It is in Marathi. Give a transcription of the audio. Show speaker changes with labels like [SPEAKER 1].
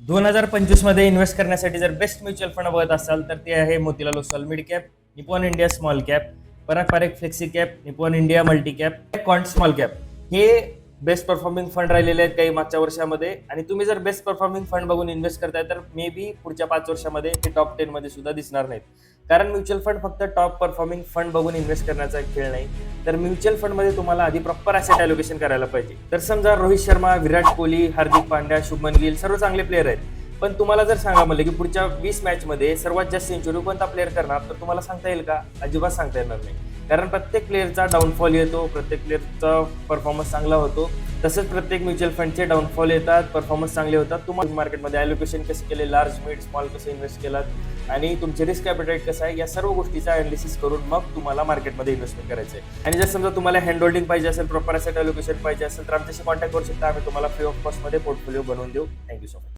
[SPEAKER 1] दोन हजार पंचवीसमध्ये इन्व्हेस्ट करण्यासाठी जर बेस्ट म्युच्युअल फंड बघत असाल तर ते आहे Motilal Oswal mid cap Nippon India small cap Parag Parekh flexi cap Nippon India multi cap Quant small cap हे बेस्ट परफॉर्मिंग फंड राहिलेले आहेत काही मागच्या वर्षामध्ये. आणि तुम्ही जर बेस्ट परफॉर्मिंग फंड बघून इन्व्हेस्ट करताय तर मे बी पुढच्या पाच वर्षामध्ये ते टॉप टेनमध्ये सुद्धा दिसणार नाहीत. कारण म्युच्युअल फंड फक्त टॉप परफॉर्मिंग फंड बघून इन्व्हेस्ट करण्याचा खेळ नाही. तर म्युच्युअल फंडमध्ये तुम्हाला आधी प्रॉपर ॲसेट ॲलोकेशन करायला पाहिजे. तर समजा रोहित शर्मा विराट कोहली हार्दिक पांड्या शुभमन गिल सर्व चांगले प्लेअर आहेत. पण तुम्हाला जर सांगा म्हणलं की पुढच्या वीस मॅचमध्ये सर्वात जास्त सेंचुरी कोणता प्लेअर करणार तर तुम्हाला सांगता येईल का? अजिबात सांगता येणार नाही. कारण प्रत्येक प्लेअरचा डाऊनफॉल येतो प्रत्येक प्लेअरचा परफॉर्मन्स चांगला होतो. तसंच प्रत्येक म्युच्युअल फंडचे डाऊनफॉल येतात परफॉर्मन्स चांगले होतात. तुम्हाला मार्केटमध्ये ॲलोकेशन कसं केले लार्ज मिड स्मॉल कसे इन्व्हेस्ट केलात? आणि तुमचे रिस्क कॅपिटाईट कसं आहे? या सर्व गोष्टीचा अनालिसिस करून मग तुम्हाला मार्केटमध्ये इन्व्हेस्टमेंट करायचं आहे. आणि जर समजा तुम्हाला हँड होल्डिंग पाहिजे असेल प्रॉपर असेट ॲलोकेशन पाहिजे असेल तर आमच्याशी कॉन्टॅक्ट करू शकता. आम्ही तुम्हाला फ्री ऑफ कॉस्टमध्ये पोर्टफोलिओ बनवून देऊ. Thank you so much